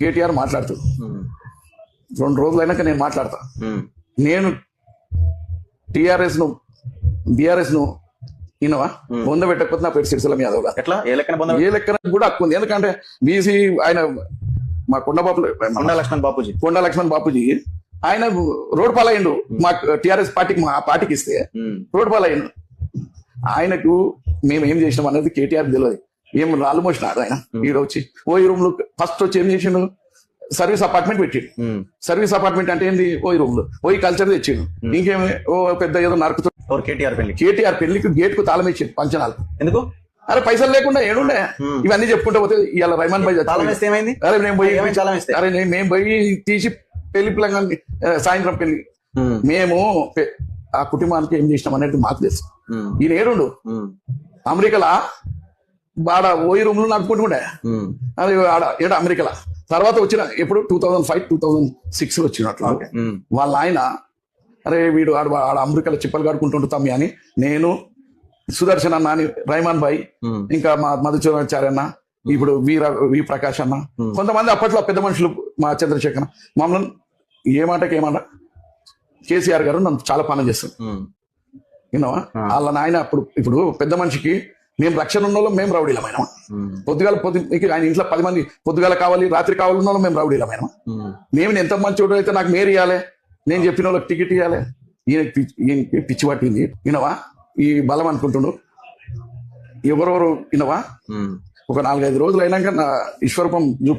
కేటీఆర్ మాట్లాడుతూ. రెండు రోజులు అయినాక నేను మాట్లాడతా. నేను టిఆర్ఎస్ను బిఆర్ఎస్ను ఈయనవా వంద పెట్టకపోతే నా పేరు సిరిసిల్ల యాదవ్ ఎట్లా? ఏ లెక్కన ఏ లెక్కన కూడా హక్కు ఉంది. ఎందుకంటే బీసీ ఆయన మా కొండబాబు కొండా లక్ష్మణ్ బాపూజీ. కొండ లక్ష్మణ్ బాపూజీ ఆయన రోడ్ పాలయ్యండు. మా టిఆర్ఎస్ పార్టీకి మా పార్టీకి ఇస్తే రోడ్ పాలయ్యండు. ఆయనకు మేము ఏం చేసినాం అనేది కేటీఆర్ తెలియదు. ఏం రాళ్ళు మోసినాడు ఆయన. ఈడ వచ్చి ఓ ఈ రూమ్లో ఫస్ట్ వచ్చి ఏం చేసిండు? సర్వీస్ అపార్ట్మెంట్ పెట్టిండు. సర్వీస్ అపార్ట్మెంట్ అంటే ఏంది? ఓ ఈ రూమ్లో. ఓ ఈ కల్చర్ తెచ్చిండు. ఇంకేమి ఓ పెద్ద ఏదో నరుకుతూ ఎవరు కేటీఆర్ పెళ్ళి. కేటీఆర్ పెళ్ళికి గేట్కు తాళం ఇచ్చిండు పంచనాలు. ఎందుకు? అరే పైసలు లేకుండా ఏడుండే. ఇవన్నీ చెప్పుకుంటూ పోతే ఇవాళ రైమాన్ భాయ్ అరే నేను పోయి? అరే నేను మేము పోయి తీసి పెళ్ళి పిల్లగాన్ని ఆ, సాయంత్రం పెళ్ళి. మేము. ఆ కుటుంబానికి ఏం చేసినాం అనేది మాకు తెలుసు. ఈయన ఏడుండు. అమెరికాలో బాడ ఓయి రూమ్లో నడుపుకుంటుండే ఆడ ఏడ అమెరికాలో. తర్వాత వచ్చిన ఎప్పుడు two thousand five two thousand సిక్స్లో వచ్చినట్లు ఉమ్, వాళ్ళ ఆయన అరే వీడు ఆడ ఆడ అమెరికాలో చిప్పలు కడుకుంటుండు తమ్మి అని నేను సుదర్శన్ అన్న అని రైమాన్ భాయ్ ఇంకా మా మధుచూరాచార్య అన్న ఇప్పుడు వీర వి ప్రకాష్ అన్న. కొంతమంది అప్పట్లో పెద్ద మనుషులు మా చంద్రశేఖర్ మమ్మల్ని ఏ మాటకి ఏ మాట? కేసీఆర్ గారు నన్ను చాలా పనులు చేస్తారు. విన్నావా? వాళ్ళ నాయన అప్పుడు ఇప్పుడు పెద్ద మనిషికి మేము రక్షణ ఉన్న వాళ్ళం మేము. రౌడీలమైన పొద్దుగాల పొద్దు మీకు ఆయన ఇంట్లో పది మంది పొద్దుగాల కావాలి రాత్రి కావాలి ఉన్న వాళ్ళం మేము. రౌడీలమైన. నేను ఎంత మంచి అయితే నాకు మేరు ఇవ్వాలి నేను చెప్పిన వాళ్ళకి టికెట్ ఇవ్వాలి ఈయన పిచ్చి- ఈయనకి పిచ్చి పట్టింది. వినవా? ఈ బలం అనుకుంటుండు. ఎవరెవరు వినవా? ఉమ్. ఒక నాలుగైదు రోజులు అయినాక నా ఈశ్వరూపం